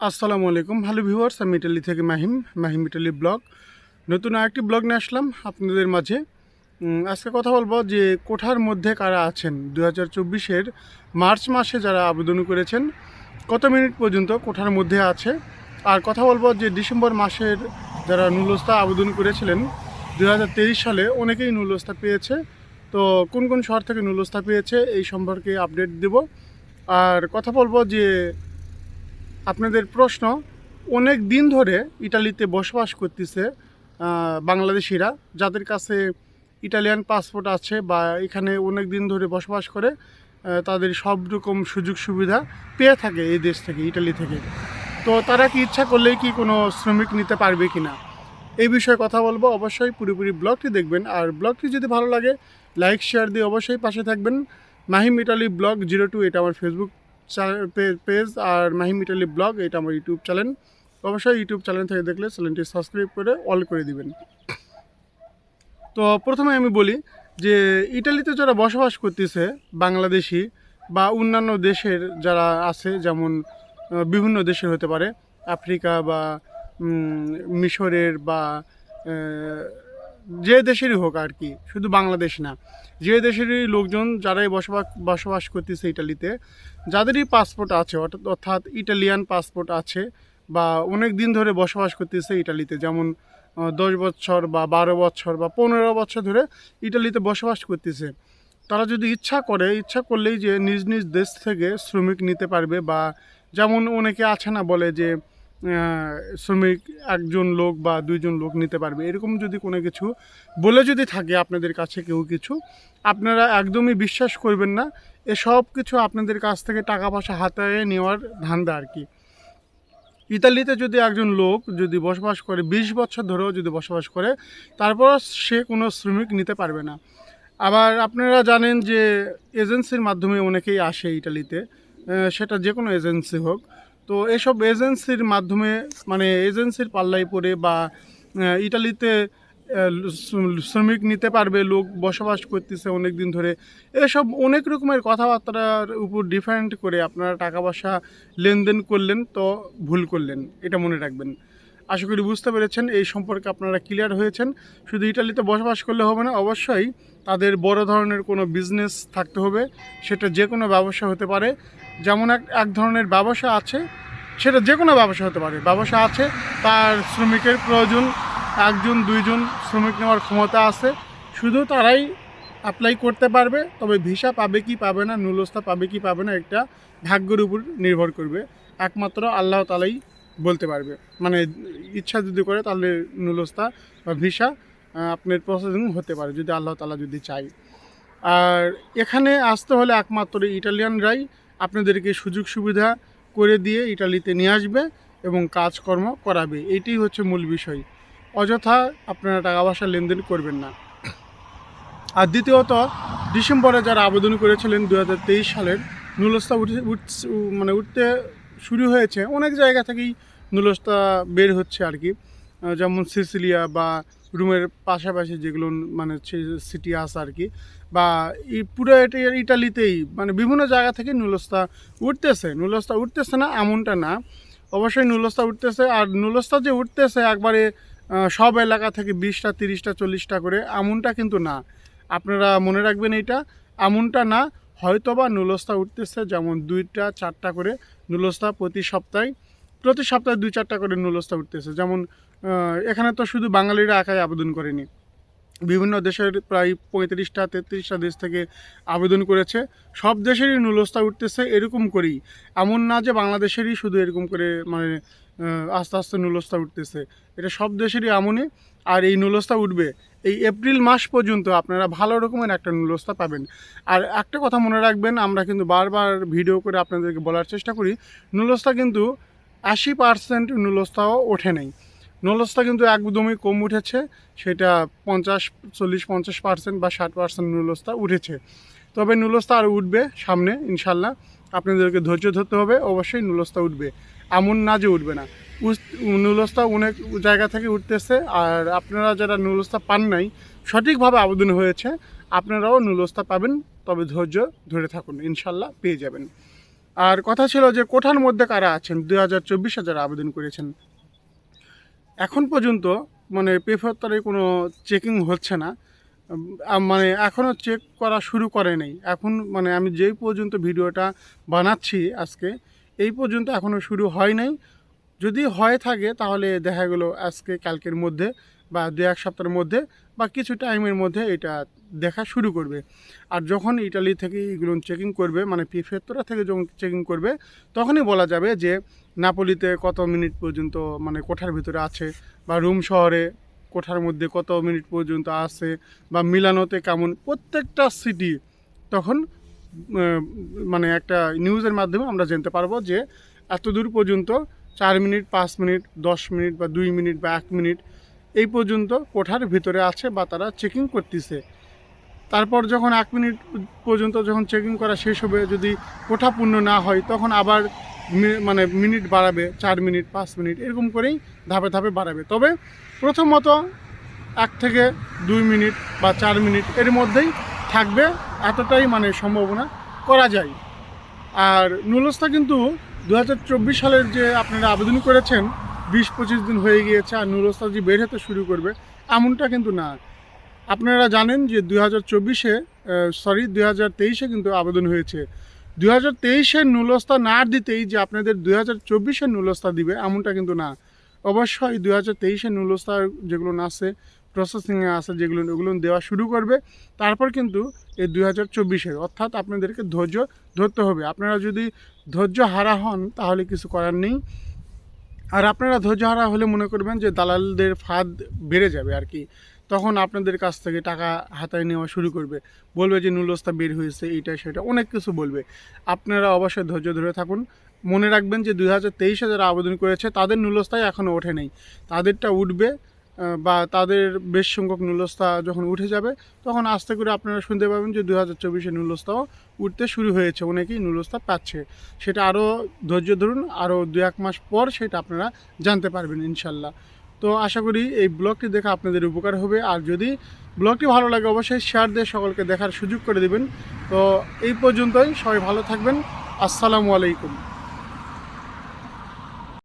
আসসালামু আলাইকুম। Hello viewers আমি ইটালি থেকে মাহিম মাহিম ইটালি ব্লগ নতুন আরেকটি ব্লগ নিয়ে আসলাম আপনাদের মাঝে। আজকে কথা বলব যে কোঠার মধ্যে কারা আছেন? দু হাজার চব্বিশের মার্চ মাসে যারা আবেদন করেছেন, কত মিনিট পর্যন্ত কোঠার মধ্যে আছে? আর কথা বলব যে ডিসেম্বর মাসের যারা নুলস্তা আবেদন করেছিলেন দুহাজার তেইশ সালে অনেকেই নুলস্তা পেয়েছে। তো কোন কোন শহর থেকে নুলস্তা পেয়েছে এই সম্পর্কে আপডেট দেব। আর কথা বলব যে আপনাদের প্রশ্ন, অনেক দিন ধরে ইটালিতে বসবাস করতেছে বাংলাদেশিরা, যাদের কাছে ইটালিয়ান পাসপোর্ট আছে বা এখানে অনেক দিন ধরে বসবাস করে তাদের সব রকম সুযোগ সুবিধা পেয়ে থাকে এই দেশ থেকে, ইটালি থেকে। তো তারা কি ইচ্ছা করলেই কি কোনো শ্রমিক নিতে পারবে কি না? এই বিষয়ে কথা বলব। অবশ্যই পুরোপুরি ব্লগটি দেখবেন। আর ব্লগটি যদি ভালো লাগে, লাইক, শেয়ার দিয়ে অবশ্যই পাশে থাকবেন। Mahim Italy blog zero two এটা আমার ফেসবুক পেজ আর মাহিম ইটালি ব্লগ, এটা আমার ইউটিউব চ্যানেল। অবশ্যই ইউটিউব চ্যানেল থেকে দেখলে চ্যানেলটি সাবস্ক্রাইব করে অল করে দিবেন। তো প্রথমে আমি বলি যে, ইটালিতে যারা বসবাস করতেছে, বাংলাদেশি বা অন্যান্য দেশের যারা আছে, যেমন বিভিন্ন দেশের হতে পারে, আফ্রিকা বা মিশরের বা যে দেশেরই হোক আর কি, শুধু বাংলাদেশ না, যে দেশেরই লোকজন যারাই বসবাস বসবাস করতেছে ইটালিতে, যাদেরই পাসপোর্ট আছে অর্থাৎ ইটালিয়ান পাসপোর্ট আছে, বা অনেক দিন ধরে বসবাস করতেছে ইটালিতে, যেমন দশ বছর বা বারো বছর বা পনেরো বছর ধরে ইটালিতে বসবাস করতেছে। তারা যদি ইচ্ছা করে, ইচ্ছা করলেই যে নিজ নিজ দেশ থেকে শ্রমিক নিতে পারবে বা, যেমন অনেকে আছে না বলে যে শ্রমিক একজন লোক বা দুইজন লোক নিতে পারবে। এরকম যদি কোনো কিছু বলে যদি থাকে আপনাদের কাছে কেউ কিছু, আপনারা একদমই বিশ্বাস করবেন না। এসব কিছু আপনাদের কাছ থেকে টাকা পয়সা হাতায় নেওয়ার ধান্দা আর কি। ইতালিতে যদি একজন লোক যদি বসবাস করে, বিশ বছর ধরেও যদি বসবাস করে তারপর সে কোনো শ্রমিক নিতে পারবে না। আবার আপনারা জানেন যে এজেন্সির মাধ্যমে অনেকেই আসে ইটালিতে সেটা যে কোনো এজেন্সি হোক। তো এসব এজেন্সির মাধ্যমে মানে এজেন্সির পাল্লায় পড়ে বা ইটালিতে শ্রমিক নিতে পারবে, লোক বসবাস করতেছে অনেক দিন ধরে, এসব অনেক রকমের কথাবার্তার উপর ডিপেন্ড করে আপনারা টাকা পয়সা লেনদেন করলেন তো ভুল করলেন, এটা মনে রাখবেন। আশা করি বুঝতে পেরেছেন, এই সম্পর্কে আপনারা ক্লিয়ার হয়েছেন। শুধু ইটালিতে বসবাস করলে হবে না, অবশ্যই তাদের বড় ধরনের কোনো বিজনেস থাকতে হবে, সেটা যে কোনো ব্যবসা হতে পারে। যেমন এক এক ধরনের ব্যবসা আছে, সেটা যে কোনো ব্যবসা হতে পারে। ব্যবসা আছে, তার শ্রমিকের প্রয়োজন, একজন, দুইজন শ্রমিক নেওয়ার ক্ষমতা আছে। শুধু তারাই অ্যাপ্লাই করতে পারবে, তবে ভিসা পাবে কি পাবে না নুলস্থা পাবে কি পাবে না একটা ভাগ্যের উপর নির্ভর করবে। একমাত্র আল্লাহ তালাই বলতে পারবে। মানে ইচ্ছা যদি করে তাহলে নুলস্তা বা ভিসা আপনার প্রসেসিং হতে পারে যদি আল্লাহ তালা যদি চাই আর এখানে আসতে হলে একমাত্র ইটালিয়ানরাই আপনাদেরকে সুযোগ সুবিধা করে দিয়ে ইটালিতে নিয়ে আসবে এবং কাজকর্ম করাবে। এইটাই হচ্ছে মূল বিষয়। অযথা আপনারা টাকা পয়সা লেনদেন করবেন না। আর দ্বিতীয়ত, ডিসেম্বরে যারা আবেদন করেছিলেন দু হাজার তেইশ সালের নুলস্তা উঠে মানে উঠতে শুরু হয়েছে। অনেক জায়গা থেকেই নুলস্তা বের হচ্ছে আর কি। যেমন সিসিলিয়া বা রুমের পাশাপাশি যেগুলো মানে সিটি আছে আর কি। বা এই পুরো এটা ইটালিতেই মানে বিভিন্ন জায়গা থেকে নুলস্তা উঠতেছে। নুলস্তা উঠতেছে না, এমনটা না। অবশ্যই নুলস্তা উঠতেছে। আর নুলস্তা যে উঠতেছে একবারে সব এলাকা থেকে বিশটা, তিরিশটা, চল্লিশটা করে, এমনটা কিন্তু না। আপনারা মনে রাখবেন এইটা। এমনটা না হয়তো বা নুলস্তা উঠতেছে যেমন দুইটা, চারটা করে নুলস্তা প্রতি সপ্তাহে প্রতি সপ্তাহে দুই, চারটা করে নুলস্তা উঠতেছে। যেমন এখানে তো শুধু বাঙালিরা একাই আবেদন করেনি। বিভিন্ন দেশের প্রায় পঁয়ত্রিশটা, তেত্রিশটা দেশ থেকে আবেদন করেছে। সব দেশেরই নুলস্তা উঠতেছে এরকম করেই। এমন না যে বাংলাদেশেরই শুধু এরকম করে মানে আস্তে আস্তে নুলস্তা উঠতেছে। এটা সব দেশেরই এমনই। আর এই নুলস্তা উঠবে এই এপ্রিল মাস পর্যন্ত আপনারা ভালো রকমের একটা নুলস্তা পাবেন। আর একটা কথা মনে রাখবেন, আমরা কিন্তু বারবার ভিডিও করে আপনাদেরকে বলার চেষ্টা করি নুলস্তা কিন্তু আশি পার্সেন্ট নুলস্তাও ওঠে নাই। নুলস্তা কিন্তু একদমই কম উঠেছে, সেটা পঞ্চাশ, চল্লিশ, পঞ্চাশ পার্সেন্ট বা ষাট পার্সেন্ট নুলস্তা উঠেছে। তবে নুলস্তা আর উঠবে সামনে, ইনশাল্লাহ। আপনাদেরকে ধৈর্য ধরতে হবে, অবশ্যই নুলস্তা উঠবে। এমন না যে উঠবে না। নুলস্তা অনেক জায়গা থেকে উঠতেছে, আর আপনারা যারা নুলস্তা পান নাই, সঠিকভাবে আবেদন হয়েছে, আপনারাও নুলস্তা পাবেন, তবে ধৈর্য ধরে থাকুন, ইনশাল্লাহ পেয়ে যাবেন। আর কথা ছিল যে কোঠার মধ্যে কারা আছেন? দুই হাজার চব্বিশ হাজার আবেদন করেছেন। এখন পর্যন্ত মানে পেপারে কোনো চেকিং হচ্ছে না। মানে এখনও চেক করা শুরু করে নেই। এখন মানে আমি যেই পর্যন্ত ভিডিওটা বানাচ্ছি আজকে, এই পর্যন্ত এখনও শুরু হয় নাই। যদি হয় থাকে তাহলে দেখা গেলো আজকে কালকের মধ্যে বা দু এক সপ্তাহের মধ্যে বা কিছু টাইমের মধ্যে এটা দেখা শুরু করবে। আর যখন ইটালি থেকে এগুলো চেকিং করবে মানে পিফেত্তরা থেকে যখন চেকিং করবে, তখনই বলা যাবে যে নাপোলিতে কত মিনিট পর্যন্ত মানে কোঠার ভিতরে আছে বা রুম শহরে কোঠার মধ্যে কত মিনিট পর্যন্ত আছে বা মিলানোতে কেমন, প্রত্যেকটা সিটি তখন মানে একটা নিউজের মাধ্যমে আমরা জানতে পারব যে এত দূর পর্যন্ত চার মিনিট, পাঁচ মিনিট, দশ মিনিট বা দুই মিনিট বা এক মিনিট এই পর্যন্ত কোঠার ভিতরে আছে বা তারা চেকিং করতেছে। তারপর যখন এক মিনিট পর্যন্ত যখন চেকিং করা শেষ হবে, যদি কোঠা পূর্ণ না হয়, তখন আবার মানে মিনিট বাড়াবে, চার মিনিট, পাঁচ মিনিট, এরকম করেই ধাপে ধাপে বাড়াবে। তবে প্রথমত এক থেকে দুই মিনিট বা চার মিনিট এর মধ্যেই থাকবে, এতটাই মানে সম্ভাবনা করা যায়। আর নুলস্তা কিন্তু দু হাজার চব্বিশ সালের যে আপনারা আবেদন করেছেন, বিশ পঁচিশ দিন হয়ে গিয়েছে, আর নুলস্তা যে বের হতে শুরু করবে, এমনটা কিন্তু না। আপনারা জানেন যে দুই হাজার চব্বিশে সরি দুই হাজার তেইশে কিন্তু আবেদন হয়েছে। দুই হাজার তেইশের নুলস্তা না দিতেই যে আপনাদের দুই হাজার চব্বিশের নুলস্তা দিবে, এমনটা কিন্তু না। অবশ্যই দুই হাজার তেইশের নুলস্তা যেগুলো আছে প্রসেসিংয়ে আছে যেগুলো, ওগুলো দেওয়া শুরু করবে। তারপর কিন্তু এই দুই হাজার চব্বিশের অর্থাৎ আপনাদেরকে ধৈর্য ধরতে হবে। আপনারা যদি ধৈর্য হারা হন, তাহলে কিছু করার নেই। আর আপনারা ধৈর্য হারা হলে মনে করবেন যে দালালদের ফাঁদ বেড়ে যাবে আর কি। তখন আপনাদের কাছ থেকে টাকা হাতায় নেওয়া শুরু করবে। বলবে যে, নুলস্তা বের হয়েছে, এইটা, সেটা। অনেক কিছু বলবে। আপনারা অবশ্যই ধৈর্য ধরে থাকুন। মনে রাখবেন যে, দুই হাজার তেইশে যারা আবেদন করেছে, তাদের নুলস্তায় এখনও ওঠে নেই। তাদেরটা উঠবে বা তাদের বেশ সংখ্যক নুলস্তা যখন উঠে যাবে, তখন আস্তে করে আপনারা শুনতে পাবেন যে, দুই হাজার চব্বিশে নুলস্তাও উঠতে শুরু হয়েছে। অনেকেই নুলস্তা পাচ্ছে। সেটা আরও ধৈর্য ধরুন। আরও দু এক মাস পর সেটা আপনারা জানতে পারবেন, ইনশাল্লাহ। তো আশা করি এই ব্লগটি দেখে আপনাদের উপকার হবে। আর যদি ব্লগটি ভালো লাগে, অবশ্যই শেয়ার দিয়ে সকলকে দেখার সুযোগ করে দেবেন। তো এই পর্যন্তই। সবাই ভালো থাকবেন। আসসালামু আলাইকুম।